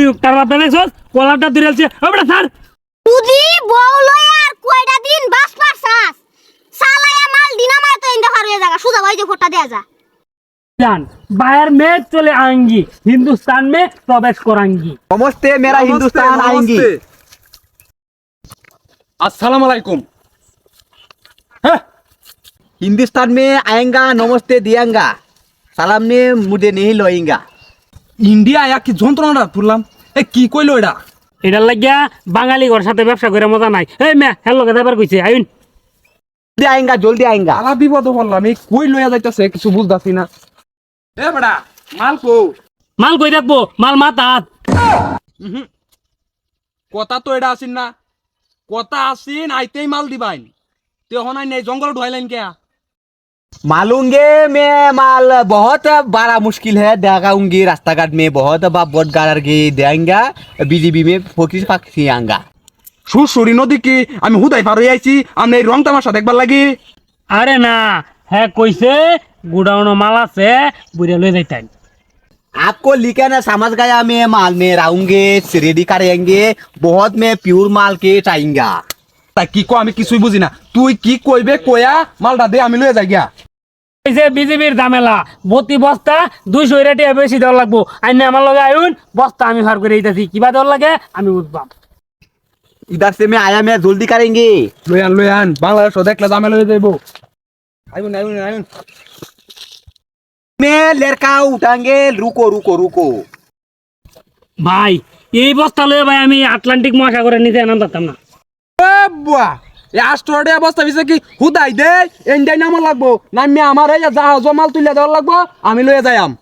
উনি তার বাপ দেখছস কলারটা দিরেলছে ওটা স্যার তুজি বউ লই আর কয়টা দিন বাস পারছাস সালায়া মাল ডিনামায় তো ইন্দা ফার হয়ে জায়গা সুজা ভাই যে ফোটা দেয়া যা जान बाहर में चले आएंगी हिंदुस्तान में प्रवेश कराएंगी नमस्ते मेरा हिंदुस्तान आएंगी আসসালামু আলাইকুম হ্যাঁ हिंदुस्तान में आएंगा नमस्ते दियांगा सलाम ने मुझे नहीं लोएंगा ইন্ডিয়া আয়া কি যন্ত্রণাটা তুললাম? এ কি কইলো এটা এটার লাগিয়া বাঙালি ঘর সাথে ব্যবসা করে মজা নাই। এই ম্যা হ্যাঁ লোকে দেবার কইছে আইন। জলদি আইঙ্গা জলদি আইঙ্গা। আলা বিপদ বললাম এই কই লইয়া যাইতাছে কিছু বুঝতাছি না। এ বড়া মাল কো মাল কই রাখব মাল মাতাত কথা তো এটা আসিন না। কথা আসিন আইতেই মাল দিবাইন। তে হনাই নেই জঙ্গল ঢুয়াইলেন কেয়া? मालूंगे मैं माल बहुत बड़ा मुश्किल है देखाऊंगी रास्ता घाट में बहुत बा बोट गाड़ के देंगा बीजेपी में फोकिस फाकी आएंगा সুসুরি নদী কি আমি হুদাই পার হয়ে আইছি আমি এই রং তামাশা দেখবার লাগি আরে না হ্যাঁ কইছে গুডাউন মাল আছে বুড়িয়া লই যাইতাই आपको लिखा ना समझ गया मैं माल में रहूंगे रेडी करेंगे बहुत में प्योर माल के चाहेंगा তা কি কো আমি কিছুই বুঝি না তুই কি কইবে কয়া মালটা দে আমি লইয়া যাই গিয়া এই যে বিজেপির দামেলা প্রতি বস্তা দুইশো রেটিয়া বেশি দেওয়ার লাগবো আইনে আমার লগে আইন বস্তা আমি ভার করে দিতেছি কিবা দেওয়ার লাগে আমি বুঝবাম इधर से मैं आया मैं जल्दी करेंगे লইয়ান লইয়ান বাংলাদেশ দেখলে দামে লইয়া যাইব আইবুন আইবুন আইবুন मैं लड़का उठाएंगे रुको रुको रुको ভাই এই বস্তা লয়ে ভাই আমি আটলান্টিক মহাসাগরের নিচে আনন্দ পারতাম না এ বুয়া এই আষ্টরডে অবস্থা বিছে কি হুদাই দে এন্ডাই নাম লাগবো নামি আমার এই জাহাজ মাল তুলে দেওয়ার লাগবো আমি লইয়া যাইম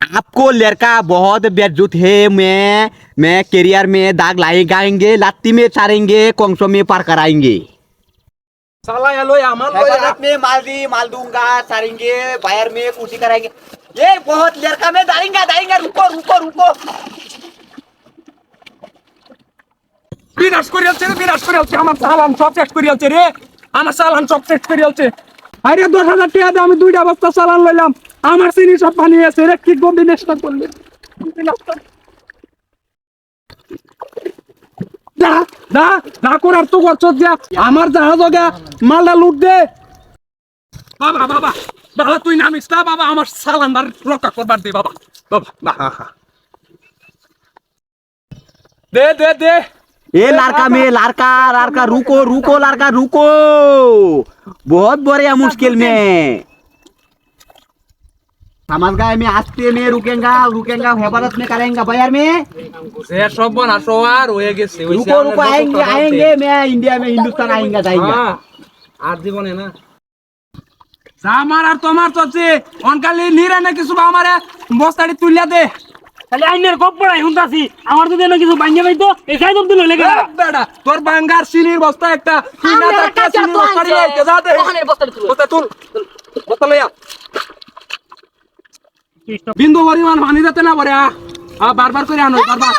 आपको लड़का बहुत बेजुत है मैं मैं करियर में दाग लगाएंगे लाती में चारेंगे कोंसो में पार कराएंगे সালা লই আমার লইয়া हैदराबाद में माल दी माल दूंगा चारेंगे बाहर में कुटी कराएंगे ये बहुत लड़का में डालेंगे डालेंगे रुको रुको रुको বিনাশ করে আলছে রে বিনাশ করে আলছে। আমার সালান সব শেষ করে আলছে রে। আমার সালান সব শেষ করে আলছে। আরে দশ হাজার টাকা দিয়ে আমি দুইটা বস্তা লইলাম। আমার চিনি সব পানি আছে রে কি করলে? দা দা দা করার তো করছ যা। আমার জাহাজ গা মালটা লুট দে। বাবা বাবা বাবা তুই নামিস না বাবা আমার সালানদার রক্ষা করবার দে বাবা বাবা বাবা দে দে দে। ये लड़का में लड़का लड़का रुको रुको लड़का रुको बहुत बड़े हैं मुश्किल में समझ गए मैं आस्ते में रुकेंगा रुकेंगा हैदराबाद में करेंगे बाहर में সে সব বনা সবার হয়ে গেছে ওই रुको रुको आएंगे आएंगे मैं इंडिया में हिंदुस्तान आएंगे जाएंगे আর জীবনে না আমার আর তোমার চলছে অনকালি নিরা না কিছু বা আমারে বস্তাটি তুলিয়া দে তাহলে আইনের কপ পড়াই শুনতাছি। আমার তো এনে কিছু বাঙ্গে পাইতো এই লইলে গেলা। বেটা তোর বাঙ্গার সিনির বস্তা একটা তুই না একটা সিনির বস্তা আনছে। নিয়ে আইতে যা দে। ওখানে তুলো। বস্তা তুল। বস্তা লইয়া। বিন্দু পরিমাণ পানি না পারে আ। বারবার করে আনো বারবার।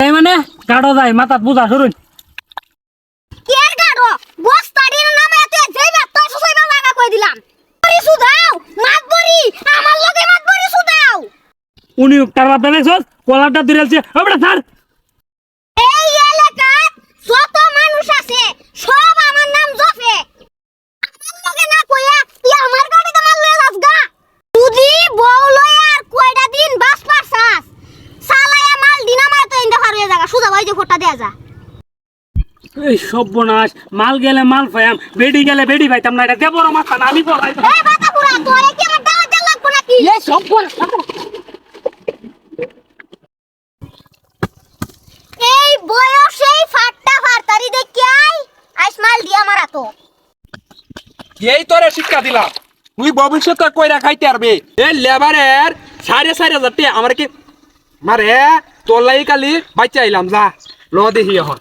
তাই মানে কাটো যায় মাথাত বুঝা শুরু কের গাড়ো বস্তাডি নামে এতে যাইবা তো সুসাইবা লাগা কই দিলাম বড়ি সুদাও মাত বড়ি আমার লগে মাত বড়ি সুদাও উনি তার বাপ দেখছস কলারটা দিরেলছে ওটা স্যার! এই এলাকায় যত মানুষ আছে সব আমার নাম জফে আমার লগে না কইয়া তুই আমার গাড়িতে মাল লয়ে যাস গা। তুজি বউ লয়ে আর কয়টা দিন বাস পারছাস সালায়া মাল ডিনামায় তো ইন্দা হয়ে জায়গা সুজা ভাই যে ফোটা দেয়া যা। এই সর্বনাশ মাল গেলে মাল পাইয়াম বেডি গেলে বেডি পাইতাম না এটা দেবর মাথা না আমি পড়াই এই বাতা পুরা তোরে কি আমার দাওয়াত দেওয়া লাগবো নাকি? এই সব এই বয়সেই ফাটটা ফারতারি দেখিয়াই আইস মাল দিয়া মারা তো। এই তোরে শিক্ষা দিলাম। তুই ভবিষ্যতে কইরা খাইতে পারবে। এই লেবারের সাড়ে সাড়ে হাজার টাকা আমার কি মারে, তোর লাই কালি বাচ্চা আইলাম, যা। ল দেখি এখন।